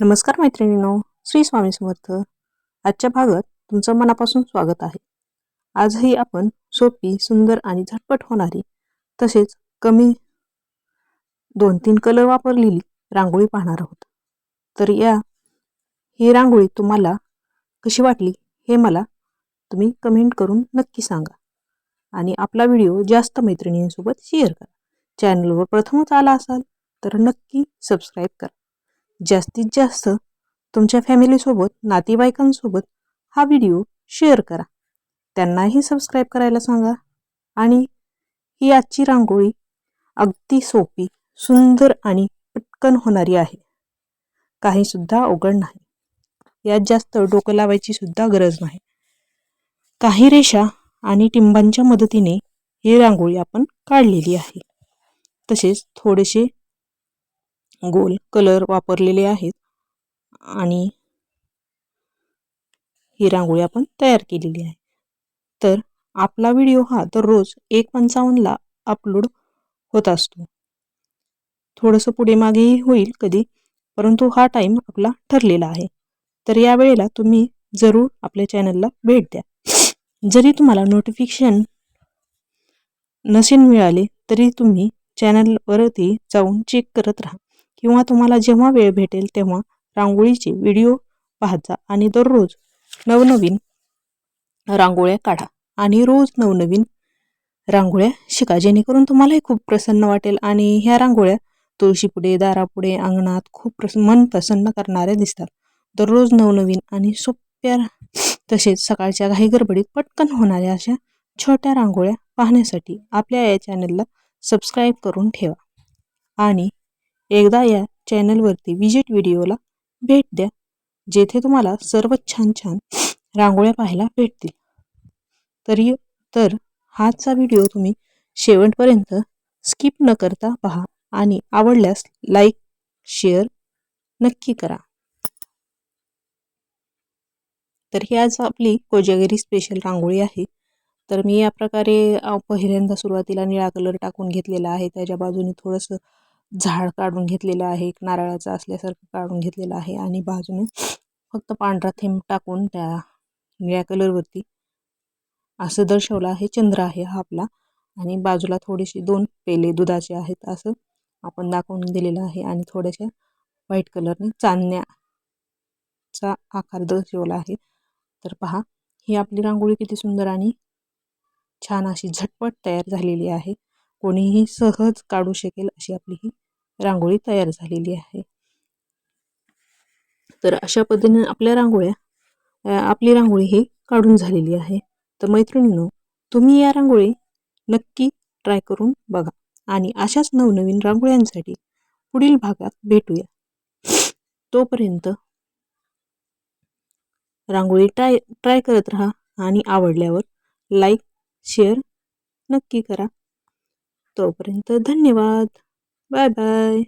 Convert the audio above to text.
नमस्कार मैत्रिणींनो श्री स्वामी समर्थ. आजच्या भागात तुमचं मनापासून स्वागत आहे. आजही आपण सोपी सुंदर आणि झटपट होणारी तसेच कमी दोन तीन कलर वापरलेली रांगोळी पाहणार आहोत. तर या ही रांगोळी तुम्हाला कशी वाटली हे मला तुम्ही कमेंट करून नक्की सांगा. आणि आपला व्हिडिओ जास्त मैत्रिणींसोबत शेअर करा. चॅनलवर प्रथमच आला असाल तर नक्की सबस्क्राईब करा. जास्तीत जास्त तुमच्या फॅमिलीसोबत नातेवाईकांसोबत हा व्हिडिओ शेअर करा. त्यांनाही सबस्क्राईब करायला सांगा. आणि ही आजची रांगोळी अगदी सोपी सुंदर आणि पटकन होणारी आहे. काहीसुद्धा अवघड नाही. यात जास्त डोकं लावायची सुद्धा गरज नाही. काही रेषा आणि टिंबांच्या मदतीने ही रांगोळी आपण काढलेली आहे. तसेच थोडेसे गोल कलर वापरलेले आहेत. आणि ही रांगोळी आपण तयार केलेली आहे. तर आपला व्हिडिओ हा दररोज एक पंचावन्नला अपलोड होत असतो. थोडंसं पुढे मागेही होईल कधी परंतु हा टाईम आपला ठरलेला आहे. तर या वेळेला तुम्ही जरूर आपल्या चॅनलला भेट द्या. जरी तुम्हाला नोटिफिकेशन नसेल मिळाले तरी तुम्ही चॅनलवरती जाऊन चेक करत राहा. किंवा तुम्हाला जेव्हा वेळ भेटेल तेव्हा रांगोळीचे व्हिडिओ पाहत जा आणि दररोज नवनवीन रांगोळ्या काढा आणि रोज नवनवीन रांगोळ्या शिका जेणेकरून तुम्हालाही खूप प्रसन्न वाटेल आणि ह्या रांगोळ्या तुळशीपुढे दारापुढे अंगणात खूप प्रस मन प्रसन्न करणाऱ्या दिसतात. दररोज नवनवीन आणि सोप्या तसेच सकाळच्या घाई गडबडीत पटकन होणाऱ्या अशा छोट्या रांगोळ्या पाहण्यासाठी आपल्या या चॅनलला सबस्क्राईब करून ठेवा. आणि एकदा या चॅनलवरती विजिट व्हिडिओला भेट द्या जेथे तुम्हाला सर्व छान छान रांगोळ्या पाहायला भेटतील. तरी तर हाचा व्हिडिओ तुम्ही शेवटपर्यंत स्किप न करता पहा आणि आवडल्यास लाईक शेअर नक्की करा. तर ही आज आपली कोजागिरी स्पेशल रांगोळी आहे. तर मी या प्रकारे पहिल्यांदा सुरुवातीला निळा कलर टाकून घेतलेला आहे. त्याच्या बाजूने थोडंसं झाड काढून घेतलेलं आहे एक नारळाचं असल्यासारखं काढून घेतलेलं आहे आणि बाजूने फक्त पांढरा थेंब टाकून त्या निळ्या कलरवरती असं दर्शवलं आहे चंद्र आहे हा आपला. आणि बाजूला थोडीशी दोन पेले दुधाचे आहेत असं आपण दाखवून दिलेलं आहे आणि थोड्याशा व्हाईट कलरने चांदण्याचा आकार दर्शवला आहे. तर पहा ही आपली रांगोळी किती सुंदर आणि छान अशी झटपट तयार झालेली आहे. कोणीही सहज काढू शकेल अशी आपली ही रांगोळी तयार झालेली आहे. तर अशा पद्धतीने आपल्या रांगोळ्या आपली रांगोळी ही काढून झालेली आहे. तर मैत्रिणींनो तुम्ही या रांगोळी नक्की ट्राय करून बघा आणि अशाच नवनवीन रांगोळ्यांसाठी पुढील भागात भेटूया. तोपर्यंत रांगोळी ट्राय ट्राय करत राहा आणि आवडल्यावर लाईक शेअर नक्की करा. तोपर्यंत धन्यवाद. Bye bye.